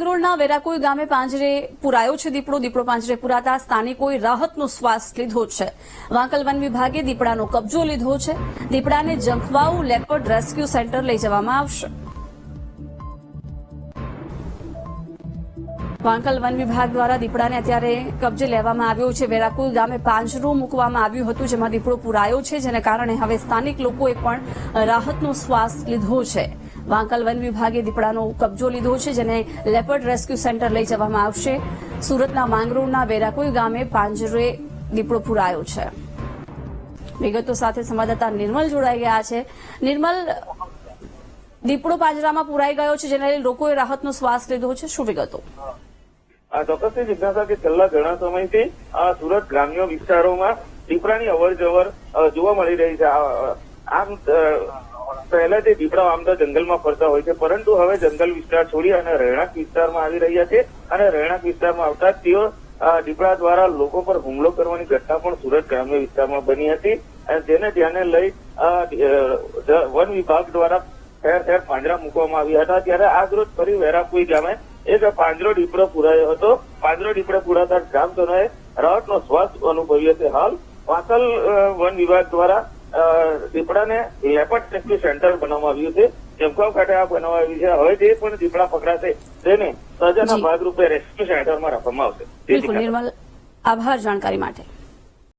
માંગરોળના વેરાકોઈ ગામે પાંજરે પુરાયો છે દીપડો. દીપડો પાંજરે પુરાતા સ્થાનિકોએ રાહતનો શ્વાસ લીધો છે. વાંકલ વન વિભાગે દીપડાનો કબજો લીધો છે. દીપડાને જંખવાઉ લેપર્ડ રેસ્ક્યુ સેન્ટર લઈ જવામાં આવશે. વાંકલ વન વિભાગ દ્વારા દીપડાને અત્યારે કબજે લેવામાં આવ્યો છે. વેરાકુલ ગામે પાંજરું મૂકવામાં આવ્યું હતું, જેમાં દીપડો પુરાયો છે, જેને કારણે હવે સ્થાનિક લોકોએ પણ રાહતનો શ્વાસ લીધો છે. વાંકલ વન વિભાગે દીપડાનો કબજો લીધો છે, જેને લેપર્ડ રેસ્ક્યુ સેન્ટર લઈ જવામાં આવશે. સુરતના માંગરોળના વેરાકુલ ગામે પાંજરે દીપડો પુરાયો છે. વિગતો સાથે સંવાદદાતા નિર્મલ જોડાઈ ગયા છે. નિર્મલ, દીપડો પાંજરામાં પુરાઈ ગયો છે, જેને લોકોએ રાહતનો શ્વાસ લીધો છે. શું વિગતો? આ ચોક્કસથી જિજ્ઞાસા કે છેલ્લા ઘણા સમયથી આ સુરત ગ્રામ્ય વિસ્તારોમાં દીપડાની અવર જવર જોવા મળી રહી છે. આમ અ, તે દીપડા આમદા જંગલમાં ફરતા હોય છે પરંતુ હવે જંગલ વિસ્તાર છોડી અને રહેણાંક વિસ્તારમાં આવી રહ્યા છે અને રહેણાંક વિસ્તારમાં આવતા તેઓ દીપડા દ્વારા લોકો પર હુમલો કરવાની ઘટના પણ સુરત ગ્રામ્ય વિસ્તારમાં બની હતી અને જેને ધ્યાને લઈ વન વિભાગ દ્વારા ઠેર ઠેર પાંજરા મૂકવામાં આવ્યા હતા. ત્યારે આજ રોજ ફરી વેરાપુઈ ગામે એક પાંજરો દીપડો પુરાયો હતો. પાંજરો દીપડો પુરાતા ગ્રામજનોએ રાહતનો શ્વાસ અનુભવ્યો છે. હાલ વાસલ વન વિભાગ દ્વારા દીપડાને લેપર્ડ રેસ્ક્યુ સેન્ટર બનાવવામાં આવ્યું છે. જમખાવ ખાતે આ બનાવવામાં આવ્યું છે. હવે જે પણ દીપડા પકડાશે તેને સજાના. ભાગરૂપે રેસ્ક્યુ સેન્ટરમાં રાખવામાં આવશે. બિલકુલ નિર્મલ આભાર જાણકારી માટે.